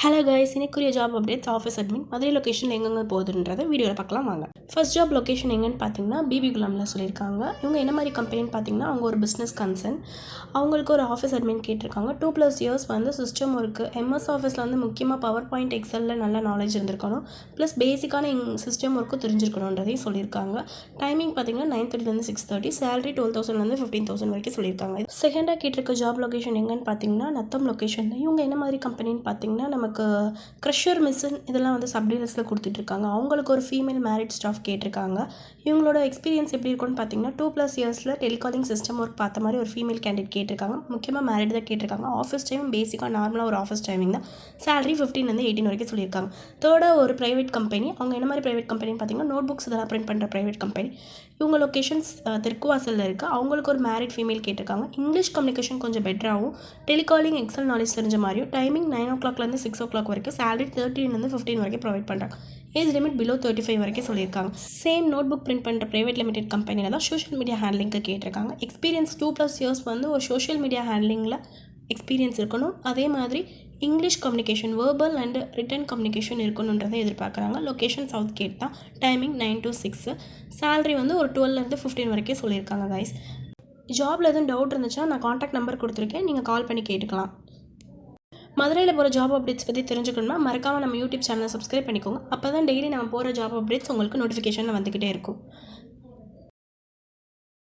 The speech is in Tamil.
Hello guys இன்னைக்குரிய job updates office admin Madurai location எங்கெங்க போகுதுன்றத வீடியோவில் பார்க்கலாம் வாங்க. ஃபர்ஸ்ட் ஜாப் லொக்கேஷன் எங்கன்னு பார்த்தீங்கன்னா பிபி குலாமில் சொல்லியிருக்காங்க. இவங்க என்ன மாதிரி கம்பெனின்னு பார்த்தீங்கன்னா அவங்க ஒரு பிஸ்னஸ் கன்சர்ன் அவங்களுக்கு ஒரு ஆஃபீஸ் அட்மின் கேட்டிருக்காங்க. டூ ப்ளஸ் இயர்ஸ் வந்து சிஸ்டம் ஒர்க்கு எம்எஸ் ஆஃபீஸில் வந்து முக்கியமாக பவர் பாயிண்ட் எக்ஸலில் நல்ல நாலேஜ் இருந்திருக்கணும். ப்ளஸ் பேசிக்கான சிஸ்டம் ஒர்க்கும் தெரிஞ்சிருக்கணுன்றதையும் சொல்லியிருக்காங்க. டைமிங் பார்த்தீங்கன்னா நைன் தேர்ட்டிலேருந்து சிக்ஸ் தேர்ட்டி சேலரி டுவெல் தௌசண்ட்லேருந்து ஃபிஃப்டீன் தௌசண்ட் வரைக்கும் சொல்லியிருக்காங்க. செகண்டாக கேட்டிருக்க ஜாப் லொக்கேஷன் எங்கன்னு பார்த்தீங்கன்னா நத்தம் லொக்கேஷனில் இவங்க என்ன மாதிரி கம்பெனின்னு பார்த்தீங்கன்னா நம்ம நமக்கு க்ரஷர் மிஷின் இதெல்லாம் வந்து சப்டீலர்ஸில் கொடுத்துட்ருக்காங்க. அவங்களுக்கு ஒரு ஃபீமேல் மேரிட் ஸ்டாஃப் கேட்டிருக்காங்க. இவங்களோட எக்ஸ்பீரியன்ஸ் எப்படி இருக்கும்னு பார்த்தீங்கன்னா டூ ப்ளஸ் இயர்ஸில் டெலிகாலிங் சிஸ்டம் ஒர்க் பார்த்த மாதிரி ஒரு ஃபீமேல் கேண்டிடேட் கேட்டிருக்காங்க. முக்கியமாக மேரிட் தான் கேட்டிருக்காங்க. ஆஃபீஸ் டைம் பேசிக்காக நார்மலாக ஒரு ஆஃபீஸ் டைமிங் தான். சேலரி ஃபிஃப்டீன்லேருந்து எயிட்டீன் வரைக்கும் சொல்லியிருக்காங்க. தேர்டாக ஒரு ப்ரைவேட் கம்பெனி அவங்க என்ன மாதிரி ப்ரைவேட் கம்பெனின்னு பார்த்தீங்கன்னா நோட் புக்ஸ் இதெல்லாம் பிரிண்ட் பண்ணுற ப்ரைவேட் கம்பெனி இவங்க லொக்கேஷன்ஸ் தெற்குவாசலில் இருக்குது அவங்களுக்கு ஒரு மேரிட் ஃபீமேல் கேட்டிருக்காங்க. இங்கிலீஷ் கம்யூனிகேஷன் கொஞ்சம் பெட்டராகவும் டெலிகாலிங் எக்ஸல் நாலேஜ் தெரிஞ்ச மாதிரியும் டைமிங் நைன் ஓ கிளாக்லேருந்து சிக்ஸ் ஓ கிளாக் வரைக்கும் சேலரி தேர்ட்டின்லேருந்து ஃபிஃப்டீன் வரைக்கும் ப்ரொவைட் பண்ணுறாங்க age limit below thirty five வரைக்கும் சொல்லியிருக்காங்க. சேம் நோட் புக் பிரிண்ட் பண்ணுற ப்ரைவேட் லிமிடெட் கம்பெனியில் தான் சோஷியல் மீடியா ஹேண்ட்லிங்க்கு கேட்டிருக்காங்க. எக்ஸ்பீரியன்ஸ் டூ ப்ளஸ் இயர்ஸ் வந்து ஒரு சோஷியல் மீடியா ஹேண்ட்லிங்கில் எக்ஸ்பீரியன்ஸ் இருக்கணும். அதே மாதிரி English communication verbal and written communication இருக்கணுன்றதை எதிர்பார்க்குறாங்க. லொக்கேஷன் சவுத் கேட் தான். Timing nine to six salary வந்து ஒரு டுவெல்லேருந்து ஃபிஃப்டீன் வரைக்கும் சொல்லியிருக்காங்க கைஸ் ஜாபில் எதுவும் டவுட் இருந்துச்சுன்னா நான் காண்டாக்ட் நம்பர் கொடுத்துருக்கேன். நீங்கள் கால் பண்ணி கேட்டுக்கலாம். மதுரையில் போகிற ஜாப் அப்டேட்ஸ் பற்றி தெரிஞ்சுக்கணும்னா மறக்காமல் நம்ம யூடியூப் சேனலை சப்ஸ்கிரைப் பண்ணிக்கோங்க. அப்போ தான் டெய்லி நம்ம போகிற ஜாப் அப்டேட்ஸ் உங்களுக்கு நோட்டிஃபிகேஷனில் வந்துக்கிட்டே இருக்கும்.